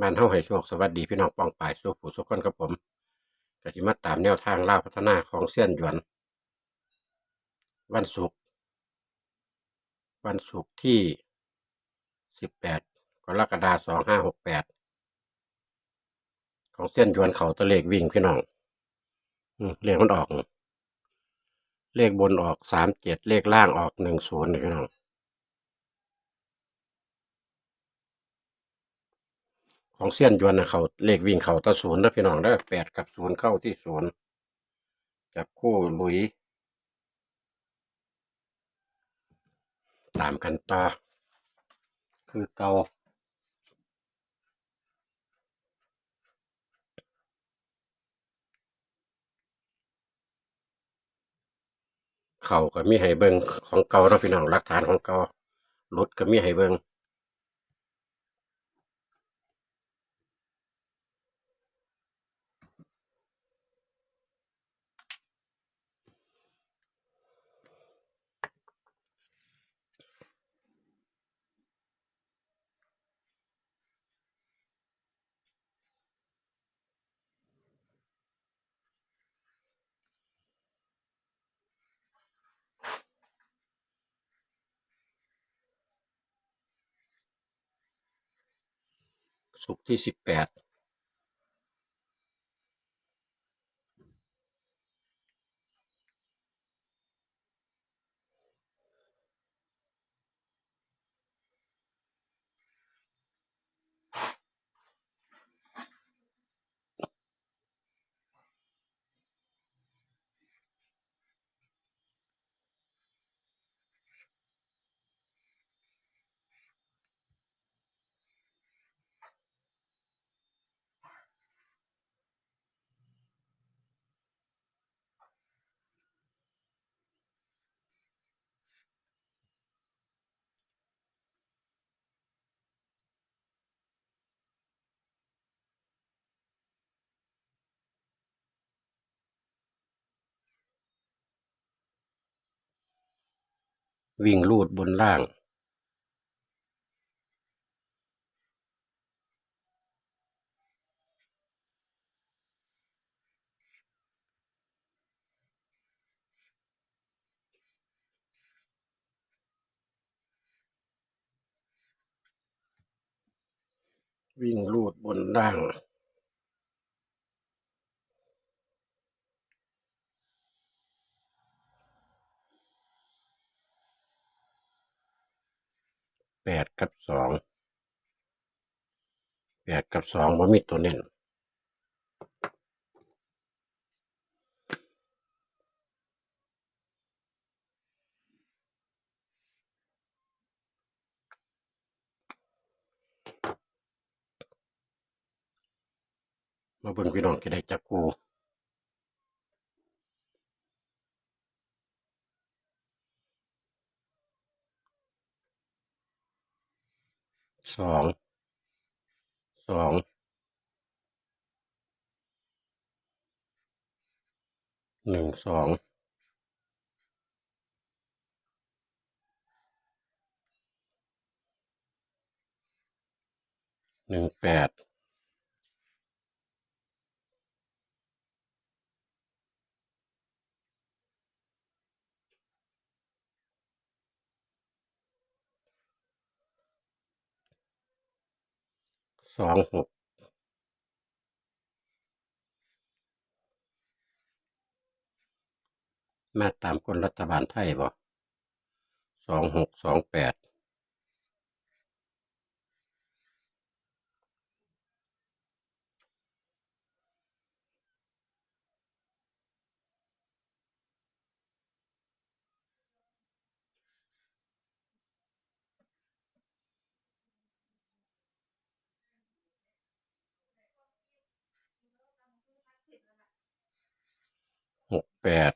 บ้านเฮาให้โชคสวัสดีพี่น้องป้องปายสู่ผู้สุขคนกับผมก็สิมาตามแนวทางล่าพัฒนาของเสี้ยนหยวน วันศุกร์วันศุกร์ที่ 18กรกฎาคม2568 ของเส้นหยวนเขาตะเลขวิ่งพี่น้องอืเลขมันออก เลขบนออก 37 เลขล่างออก 10นี่พี่น้อง ของเสี้ยนยวนนะเขาเลขวิ่งเขาตะศูนย์นะพี่น้องได้แปดกับศูนย์เข้าที่ศูนย์จับคู่หลุย ตามกันต่อ คือเกาเขาก็มีให้เบิงของเก่าเนาะพี่น้องหลักฐานของเก่าหลุดก็มีให้เบิง สุกร์ที่สิบแปด วิ่งลูดบนล่าง วิ่งลูดบนล่าง แปดกับสองแปดกับสองว่ามีตัวเน้นมาเบิ่งพี่น้องจะได้จับกู สองสองหนึ่งสองหนึ่งแปด สองหกมาตามคนรัฐบาลไทยบ่สองหกสองแปด แปด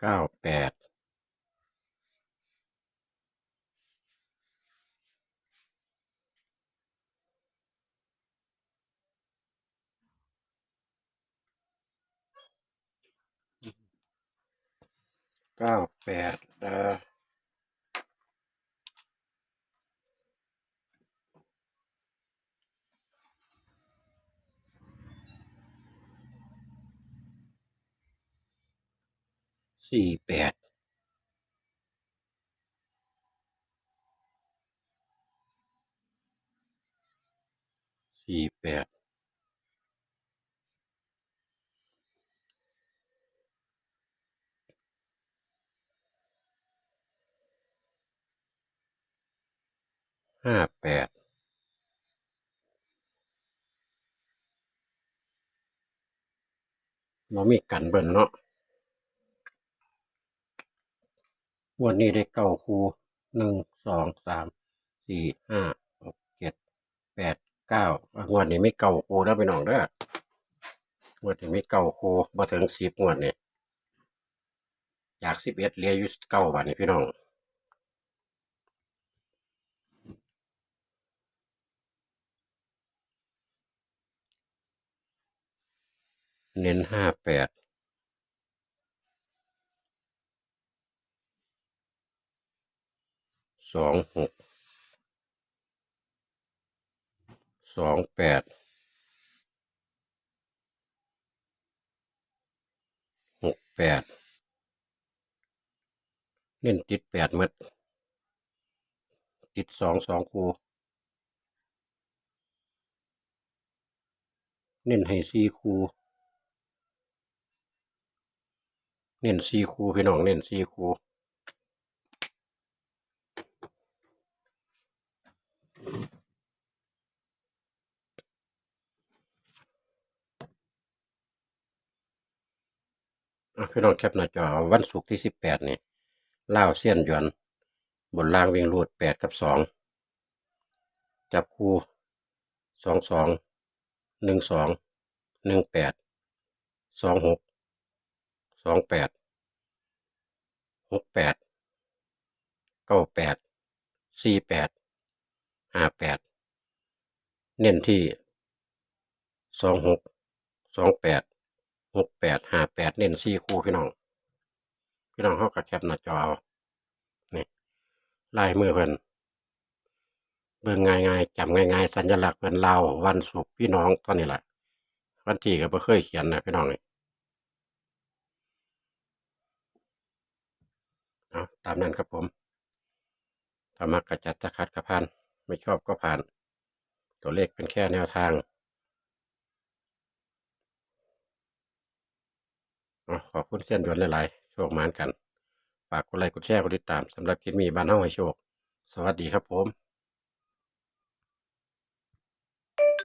เก้าแปดเก้าแปดเอ่อ สี่แปดสี่แปดห้าแปดมันมีกันเบิ่นเนาะง วันนี้ได้เก้าคูหนึ่งสองสามสี่ห้าหกเจ็ดแปดเก้างวดนี้ไม่เก้าคูแล้วไปน้องเด้องวดนี้ไม่เก้าคูมาถึงสิบงวดนี่จากสิบเอ็ดเลืออยู่เก้าบาทนี่พี่น้องเน้นห้าแปด สองหกสองแปดหกแปดเน้นติดแปดหมดติดสองสองคูเน้นให้สี่คูเน้นสี่คูพี่น้องเน้นสี่คู พี่น้องแคปหน้าจอวันศุกร์ที่สิบแปดนี่เล่าเสี้ยนหยวน บนล่างวิ่งรูดแปดกับสองจับคู่สองสองหนึ่งสองหนึ่งแปดสองหกสองแปดหกแปดเก้าแปดสี่แปดห้าแปดเน้นที่สองหกสองแปด หกแปดห้าแปดเน้นสี่คู่พี่น้อง พี่น้องเขาก็แคปหน้าจอเอานี่ลายมือเพิ่นเบิ่งง่ายๆจำง่ายๆ สัญลักษณ์เพิ่นเล่าวันศุกร์พี่น้องเท่านี้แหละวันที่ก็บ่เคยเขียนนะพี่น้องนี่เอาตามนั้นครับผมถ้ามักระจัดจะคัดกระพันไม่ชอบก็ผ่าน ตัวเลขเป็นแค่แนวทางเอา ขอบคุณเส้นด่วนหลายๆ โชคหมานกัน ฝากกดไลค์กดแชร์กดติดตามสำหรับคลิปมีบ้านเฮาให้โชค สวัสดีครับผม